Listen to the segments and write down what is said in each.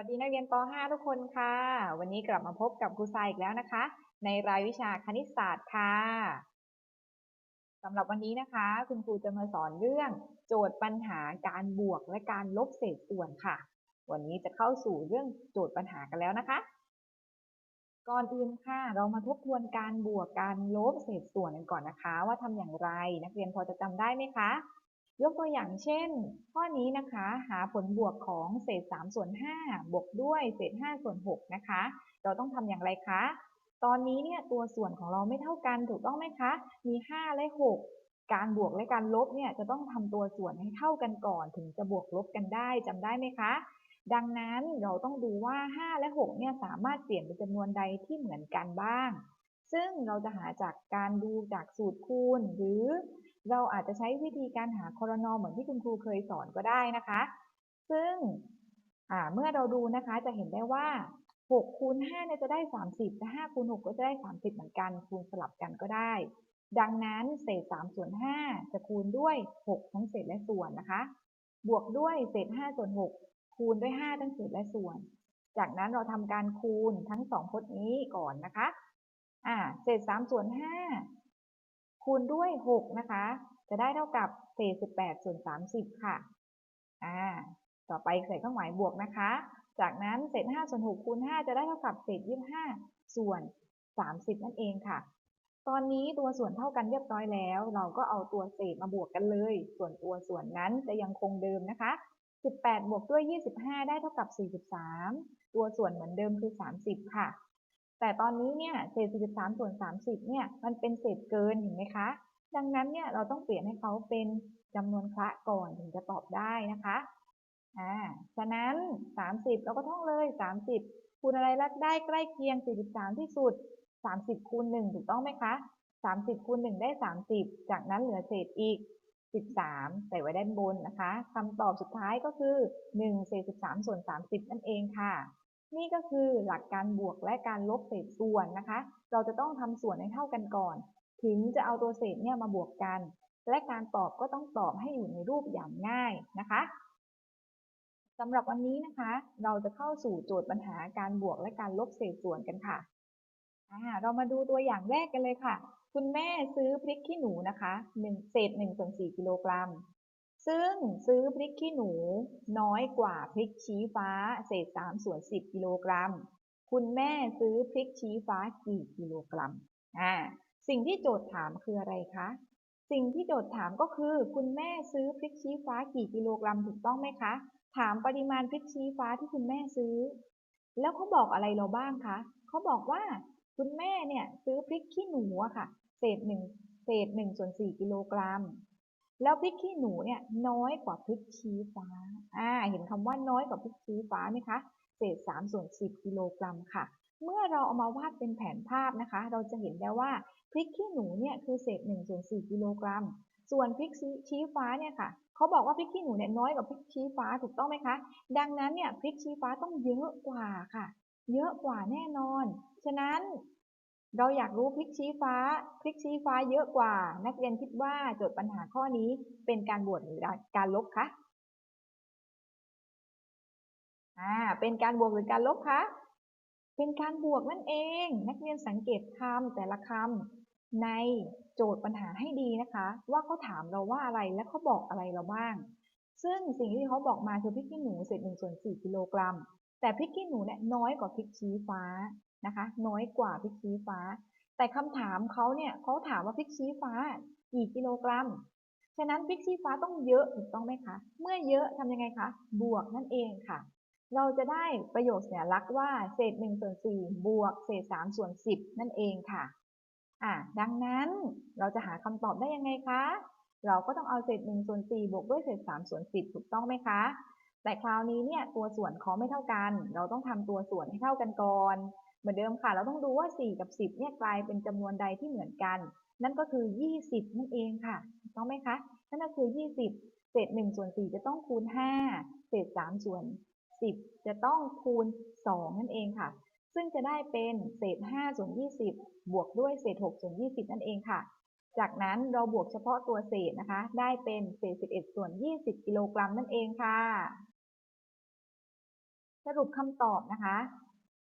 วัสดีนักเรียนป .5 ทุกคนค่ะ วันนี้กลับมาพบกับครูทรายอีกแล้วนะคะ ในรายวิชาคณิตศาสตร์ค่ะสำหรับวันนี้นะคะ คุณครูจะมาสอนเรื่องโจทย์ปัญหาการบวกและการลบเศษส่วนค่ะ วันนี้จะเข้าสู่เรื่องโจทย์ปัญหากันแล้วนะคะ ก่อนอื่นค่ะเรามาทบทวนการบวกการลบเศษส่วนกันก่อนนะคะ ว่าทำอย่างไรนักเรียนพอจะจำได้ไหมคะ ยกตัวอย่างเช่น ข้อนี้นะคะหาผลบวกของเศษ3ส่วน5บวกด้วยเศษ5ส่วน6นะคะ เราต้องทำอย่างไรคะ ตอนนี้เนี่ยตัวส่วนของเราไม่เท่ากันถูกต้องไหมคะ มี 5 และ 6 การบวกและการลบเนี่ยจะต้องทำตัวส่วนให้เท่ากันก่อน ถึงจะบวกลบกันได้จำได้ไหมคะ ดังนั้นเราต้องดูว่า 5 และ 6 เนี่ยสามารถเปลี่ยนเป็นจำนวนใดที่เหมือนกันบ้าง ซึ่งเราจะหาจากการดูจากสูตรคูณหรือ เราอาจจะใช้วิธีการหาคอรนอเหมือนที่คุณครูเคยสอนก็ได้นะคะ ซึ่งเมื่อเราดูนะคะจะเห็นได้ว่า6คูณ5เนี่ยจะได้ 30แต่5คูณ6ก็จะได้ 30 เหมือนกัน คูณสลับกันก็ได้ ดังนั้นเศษ3ส่วน5จะคูณด้วย 6 ทั้งเศษและส่วนนะคะ บวกด้วยเศษ5ส่วน 6 คูณด้วย 5 ทั้งเศษและส่วน จากนั้นเราทำการคูณทั้งสองพจน์นี้ก่อนนะคะอ่าเศษ3ส่วน5 คูณด้วย 6 นะคะ จะได้เท่ากับเศษ 18 ส่วน 30 ค่ะ อ่า ต่อไปใส่เครื่องหมายบวกนะคะ จากนั้นเศษ 5 ส่วน 6 คูณ 5 จะได้เท่ากับเศษ 25 ส่วน 30 นั่นเองค่ะ ตอนนี้ตัวส่วนเท่ากันเรียบร้อยแล้ว เราก็เอาตัวเศษมาบวกกันเลย ส่วนตัวส่วนนั้นจะยังคงเดิมนะคะ 18 บวกด้วย 25 ได้เท่ากับ 43 ตัวส่วนเหมือนเดิมคือ 30 ค่ะ แต่ตอนนี้เนี่ยเศษ 43 ส่วน 30 เนี่ยมันเป็นเศษเกินเห็นไหมคะ ดังนั้นเนี่ยเราต้องเปลี่ยนให้เขาเป็นจำนวนคละก่อนถึงจะตอบได้นะคะอ่าฉะนั้น 30 เราก็ท่องเลย 30 คูณอะไรรักได้ใกล้เคียง 43 ที่สุด 30 คูณ 1 ถูกต้องไหมคะ 30 คูณ 1 ได้ 30 จากนั้นเหลือเศษอีก 13 ใส่ไว้ด้านบนนะคะคำตอบสุดท้ายก็คือ 1 เศษ 13 ส่วน 30 นั่นเองค่ะ นี่ก็คือหลักการบวกและการลบเศษส่วนนะคะ เราจะต้องทำส่วนให้เท่ากันก่อน ถึงจะเอาตัวเศษเนี่ยมาบวกกัน และการตอบก็ต้องตอบให้อยู่ในรูปอย่างง่ายนะคะสำหรับวันนี้นะคะ เราจะเข้าสู่โจทย์ปัญหาการบวกและการลบเศษส่วนกันค่ะเรามาดูตัวอย่างแรกกันเลยค่ะ คุณแม่ซื้อพริกขี้หนูนะคะ1เศษ1ส่วน4กิโลกรัม ซึ่งซื้อพริกขี้หนูน้อยกว่าพริกชี้ฟ้า เศษ3ส่วน10กิโลกรัม คุณแม่ซื้อพริกชี้ฟ้ากี่กิโลกรัม อ่า สิ่งที่โจทย์ถามคืออะไรคะ สิ่งที่โจทย์ถามก็คือ คุณแม่ซื้อพริกชี้ฟ้ากี่กิโลกรัมถูกต้องไหมคะ ถามปริมาณพริกชี้ฟ้าที่คุณแม่ซื้อ แล้วเขาบอกอะไรเราบ้างคะ เขาบอกว่าคุณแม่เนี่ยซื้อพริกขี้หนูอะค่ะ เศษหนึ่งเศษหนึ่งส่วนสี่กิโลกรัม แล้วพริกขี้หนูเนี่ยน้อยกว่าพริกชี้ฟ้าอ่าเห็นคำว่าน้อยกว่าพริกชี้ฟ้าไหมคะ เศษสามส่วนสิบกิโลกรัมค่ะ เมื่อเราเอามาวาดเป็นแผนภาพนะคะ เราจะเห็นได้ว่าพริกขี้หนูเนี่ยคือเศษหนึ่งส่วนสี่กิโลกรัม ส่วนพริกชี้ฟ้าเนี่ยค่ะเขาบอกว่าพริกขี้หนูเนี่ยน้อยกว่าพริกชี้ฟ้าถูกต้องไหมคะ ดังนั้นเนี่ยพริกชี้ฟ้าต้องเยอะกว่าค่ะ เยอะกว่าแน่นอน ฉะนั้น เราอยากรู้พริกชี้ฟ้าพริกชี้ฟ้าเยอะกว่า นักเรียนคิดว่าโจทย์ปัญหาข้อนี้เป็นการบวกหรือการลบคะอ่าเป็นการบวกหรือการลบคะเป็นการบวกนั่นเอง นักเรียนสังเกตคำแต่ละคำในโจทย์ปัญหาให้ดีนะคะ ว่าเขาถามเราว่าอะไรและเขาบอกอะไรเราบ้าง ซึ่งสิ่งที่เขาบอกมาคือพริกขี้หนูเศษหนึ่งส่วนสี่กิโลกรัม แต่พริกขี้หนูเนี่ยน้อยกว่าพริกชี้ฟ้า นะคะ น้อยกว่าพริกชี้ฟ้า แต่คำถามเขาเนี่ยเขาถามว่าพริกชี้ฟ้า กี่กิโลกรัม ฉะนั้นพริกชี้ฟ้าต้องเยอะถูกต้องไหมคะ เมื่อเยอะทำยังไงคะ บวกนั่นเองค่ะ เราจะได้ประโยคสัญลักษณ์ว่าเศษ1ส่วน4บวกเศษ3ส่วน10 นั่นเองค่ะอะ ดังนั้นเราจะหาคำตอบได้ยังไงคะ เราก็ต้องเอาเศษ1ส่วน4บวกด้วยเศษ3ส่วน10 ถูกต้องไหมคะ แต่คราวนี้เนี่ยตัวส่วนเขาไม่เท่ากัน เราต้องทำตัวส่วนให้เท่ากันก่อน เหมือนเดิมค่ะ เราต้องดูว่า 4 กับ 10เนี่ยกลายเป็นจำนวนใดที่เหมือนกัน นั่นก็คือ 20 นั่นเองค่ะถูกต้องไหมคะ นั่นก็คือ 20 เศษ1ส่วน4จะต้องคูณ 5 เศษ3ส่วน 10 จะต้องคูณ 2 นั่นเองค่ะ ซึ่งจะได้เป็นเศษ5ส่วน20 บวกด้วยเศษ6ส่วน20 นั่นเองค่ะ จากนั้นเราบวกเฉพาะตัวเศษนะคะ ได้เป็นเศษ 11 ส่วน 20 กิโลกรัมนั่นเองค่ะ สรุปคำตอบนะคะ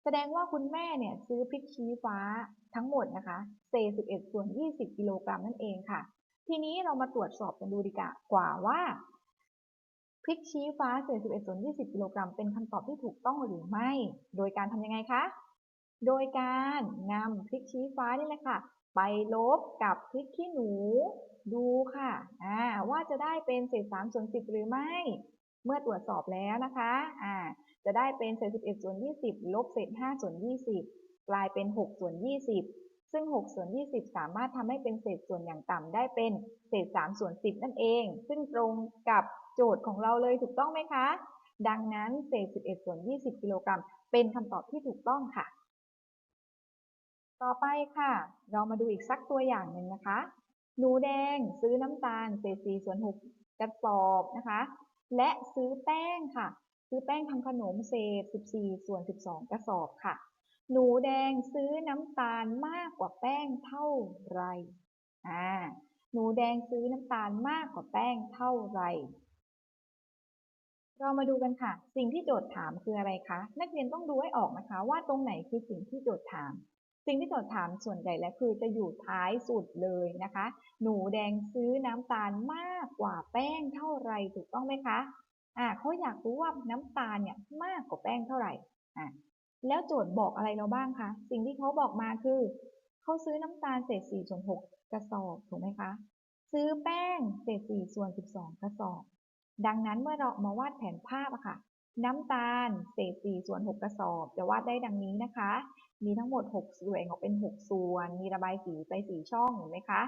แสดงว่าคุณแม่เนี่ยซื้อพริกชี้ฟ้าทั้งหมดนะคะเศษ11 ส่วน 20 กิโลกรัมนั่นเองค่ะ ทีนี้เรามาตรวจสอบกันดูดีกว่าว่าพริกชี้ฟ้าเศษ11ส่วน20 กิโลกรัมเป็นคำตอบที่ถูกต้องหรือไม่ โดยการทำยังไงคะ โดยการนำพริกชี้ฟ้านี่แหละค่ะ ไปลบกับพริกขี้หนูดูค่ะอ่าว่าจะได้เป็นเศษ3ส่วน10 หรือไม่ เมื่อตรวจสอบแล้วนะคะอ่า จะได้เป็นเศษ11ส่วน20 ลบเศษ5ส่วน20 กลายเป็น 6 ส่วน 20 ซึ่ง 6 ส่วน 20 สามารถทำให้เป็นเศษส่วนอย่างต่ำได้เป็นเศษ 3 ส่วน 10 นั่นเอง ซึ่งตรงกับโจทย์ของเราเลยถูกต้องไหมคะ ดังนั้นเศษ 11 ส่วน 20 กิโลกรัม เป็นคำตอบที่ถูกต้องค่ะ ต่อไปค่ะ เรามาดูอีกสักตัวอย่างหนึ่งนะคะ หนูแดงซื้อน้ำตาลเศษ4ส่วน 6 กระสอบนะคะ และซื้อแป้งค่ะ ซื้อแป้งทำขนมเศษ 14 ส่วน 12 กระสอบค่ะ หนูแดงซื้อน้ำตาลมากกว่าแป้งเท่าไรอ่าหนูแดงซื้อน้ำตาลมากกว่าแป้งเท่าไร เรามาดูกันค่ะ สิ่งที่โจทย์ถามคืออะไรคะ นักเรียนต้องดูให้ออกนะคะ ว่าตรงไหนคือสิ่งที่โจทย์ถาม สิ่งที่โจทย์ถามส่วนใหญ่แล้วคือจะอยู่ท้ายสุดเลยนะคะ หนูแดงซื้อน้ำตาลมากกว่าแป้งเท่าไรถูกต้องไหมคะ อ่าเขาอยากรู้ว่าน้ำตาลเนี่ยมากกว่าแป้งเท่าไหร่อ่าแล้วโจทย์บอกอะไรเราบ้างคะสิ่งที่เขาบอกมาคือเขาซื้อน้ำตาลเศษ4ส่วน6กระสอบถูกไหมคะซื้อแป้งเศษ4ส่วน 12 กระสอบ ดังนั้นเมื่อเรามาวาดแผนภาพอะค่ะ น้ำตาลเศษ4ส่วน 6 กระสอบ จะวาดได้ดังนี้นะคะ มีทั้งหมด 6 ส่วนออกเป็น 6 ส่วน มีระบายสีไป 4 ช่องเห็นไหมคะ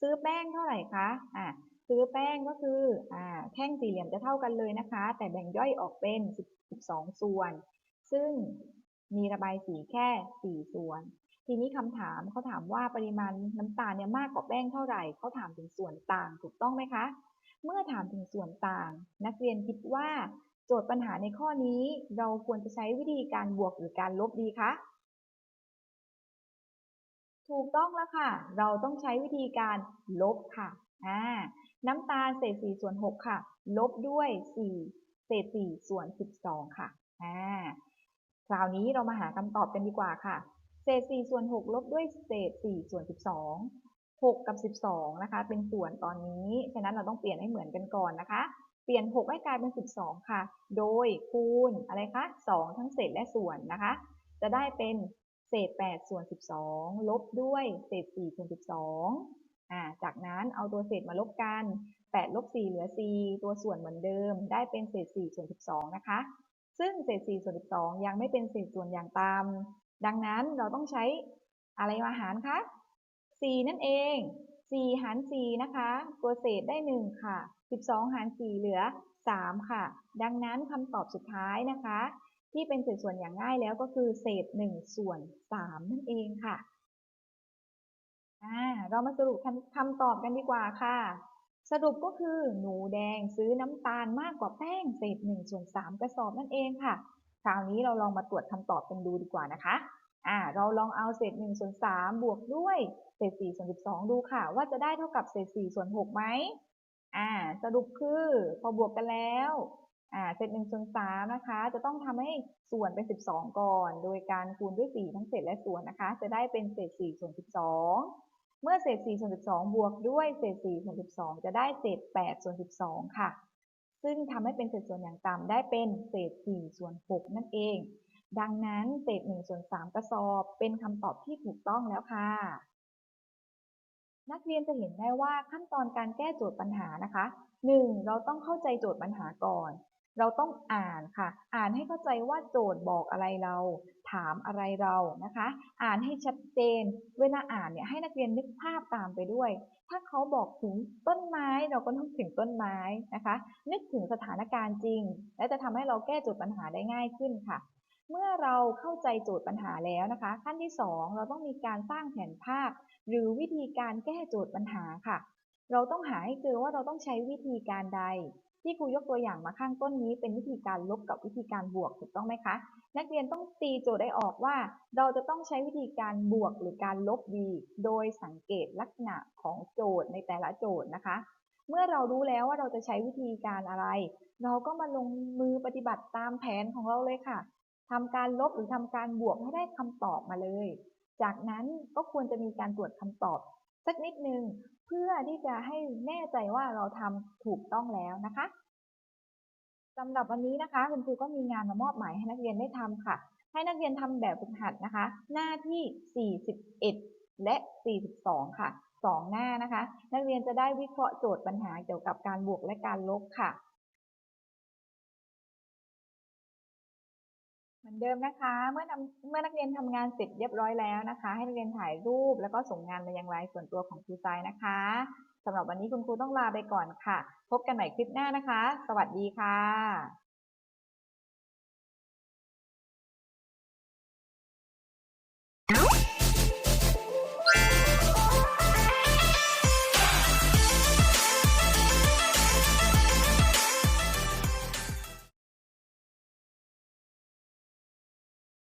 ซื้อแป้งเท่าไหร่คะ อ่า ซื้อแป้งก็คืออ่าแท่งสี่เหลี่ยมจะเท่ากันเลยนะคะ แต่แบ่งย่อยออกเป็น 12 ส่วน ซึ่งมีระบายสีแค่ 4 ส่วน ทีนี้คำถามเขาถามว่าปริมาณน้ำตาลเนี่ยมากกว่าแป้งเท่าไหร่เขาถามถึงส่วนต่างถูกต้องไหมคะ เมื่อถามถึงส่วนต่าง นักเรียนคิดว่าโจทย์ปัญหาในข้อนี้ เราควรจะใช้วิธีการบวกหรือการลบดีคะถูกต้องแล้วค่ะ เราต้องใช้วิธีการลบค่ะ อ่า น้ำตาลเศษ4ส่วน6ค่ะ ลบด้วย 4 เศษ4ส่วน 12 ค่ะอ่าคราวนี้เรามาหาคำตอบกันดีกว่าค่ะ เศษ4ส่วน6ลบด้วยเศษ4ส่วน 12 6 กับ 12 นะคะ เป็นส่วนตอนนี้ ฉะนั้นเราต้องเปลี่ยนให้เหมือนกันก่อนนะคะ เปลี่ยน 6 ให้กลายเป็น 12 ค่ะ โดยคูณอะไรคะ 2 ทั้งเศษและส่วนนะคะ จะได้เป็นเศษ 8 ส่วน 12 ลบด้วยเศษ 4 ส่วน 12 อ่าจากนั้นเอาตัวเศษมาลบกัน8ลบ4เหลือ 4 ตัวส่วนเหมือนเดิม ได้เป็นเศษ4ส่วน12 นะคะ ซึ่งเศษ4ส่วน12 ยังไม่เป็นเศษส่วนอย่างต่ำดังนั้นเราต้องใช้อะไรมาหารคะ 4 นั่นเอง 4 หาร 4 นะคะ ตัวเศษได้ 1 ค่ะ 12 หาร 4 เหลือ 3 ค่ะ ดังนั้นคำตอบสุดท้ายนะคะ ที่เป็นเศษส่วนอย่างง่ายแล้วก็คือเศษ 1 ส่วน 3 นั่นเองค่ะ อ่าเรามาสรุปคำตอบกันดีกว่าค่ะ สรุปก็คือหนูแดงซื้อน้ำตาลมากกว่าแป้งเศษ1ส่วน3กระสอบนั่นเองค่ะ คราวนี้เราลองมาตรวจคำตอบกันดูดีกว่านะคะอ่าเราลองเอาเศษ1ส่วน3บวกด้วยเศษ4ส่วน12 ดูค่ะ ว่าจะได้เท่ากับเศษ4ส่วน6ไหมอ่าสรุปคือพอบวกกันแล้วอ่าเศษ1ส่วน3นะคะ จะต้องทำให้ส่วนเป็น 12 ก่อน โดยการคูณด้วย 4 ทั้งเศษและส่วนนะคะ จะได้เป็นเศษ4ส่วน12 เมื่อเศษ4ส่วน12 บวกด้วยเศษ4ส่วน12 จะได้เศษ8ส่วน12 ค่ะ ซึ่งทำให้เป็นเศษส่วนอย่างต่ำได้เป็นเศษ4ส่วน6นั่นเอง ดังนั้นเศษ1ส่วน3กระสอบเป็นคำตอบที่ถูกต้องแล้วค่ะ นักเรียนจะเห็นได้ว่าขั้นตอนการแก้โจทย์ปัญหานะคะ 1. เราต้องเข้าใจโจทย์ปัญหาก่อน เราต้องอ่านค่ะ อ่านให้เข้าใจว่าโจทย์บอกอะไรเรา ถามอะไรเรานะคะ อ่านให้ชัดเจน เวลาอ่านเนี่ยให้นักเรียนนึกภาพตามไปด้วย ถ้าเขาบอกถึงต้นไม้เราก็นึกถึงต้นไม้นะคะ นึกถึงสถานการณ์จริง และจะทำให้เราแก้โจทย์ปัญหาได้ง่ายขึ้นค่ะ เมื่อเราเข้าใจโจทย์ปัญหาแล้วนะคะ ขั้นที่ 2 เราต้องมีการสร้างแผนภาพ หรือวิธีการแก้โจทย์ปัญหาค่ะ เราต้องหาให้เจอว่าเราต้องใช้วิธีการใด ที่ครูยกตัวอย่างมาข้างต้นนี้ เป็นวิธีการลบกับวิธีการบวกถูกต้องไหมคะ นักเรียนต้องตีโจทย์ได้ออกว่า เราจะต้องใช้วิธีการบวกหรือการลบดี โดยสังเกตลักษณะของโจทย์ในแต่ละโจทย์นะคะ เมื่อเรารู้แล้วว่าเราจะใช้วิธีการอะไร เราก็มาลงมือปฏิบัติตามแผนของเราเลยค่ะทำการลบหรือทำการบวกให้ได้คำตอบมาเลย จากนั้นก็ควรจะมีการตรวจคำตอบ สักนิดนึงเพื่อที่จะให้แน่ใจว่าเราทำถูกต้องแล้วนะคะสำหรับวันนี้นะคะ คุณครูก็มีงานมามอบหมายให้นักเรียนได้ทำค่ะ ให้นักเรียนทำแบบฝึกหัดนะคะ หน้าที่ 41 และ 42 ค่ะสองหน้านะคะ นักเรียนจะได้วิเคราะห์โจทย์ปัญหาเกี่ยวกับการบวกและการลบค่ะ มือนเดิมนะคะ เมื่อนำเมื่อนักเรียนทำงานเสร็จเรียบร้อยแล้วนะคะ ให้นักเรียนถ่ายรูปแล้วก็ส่งงานมายังไลน์ส่วนตัวของครูทรายนะคะสำหรับวันนี้คุณครูต้องลาไปก่อนค่ะ พบกันใหม่คลิปหน้านะคะ สวัสดีค่ะ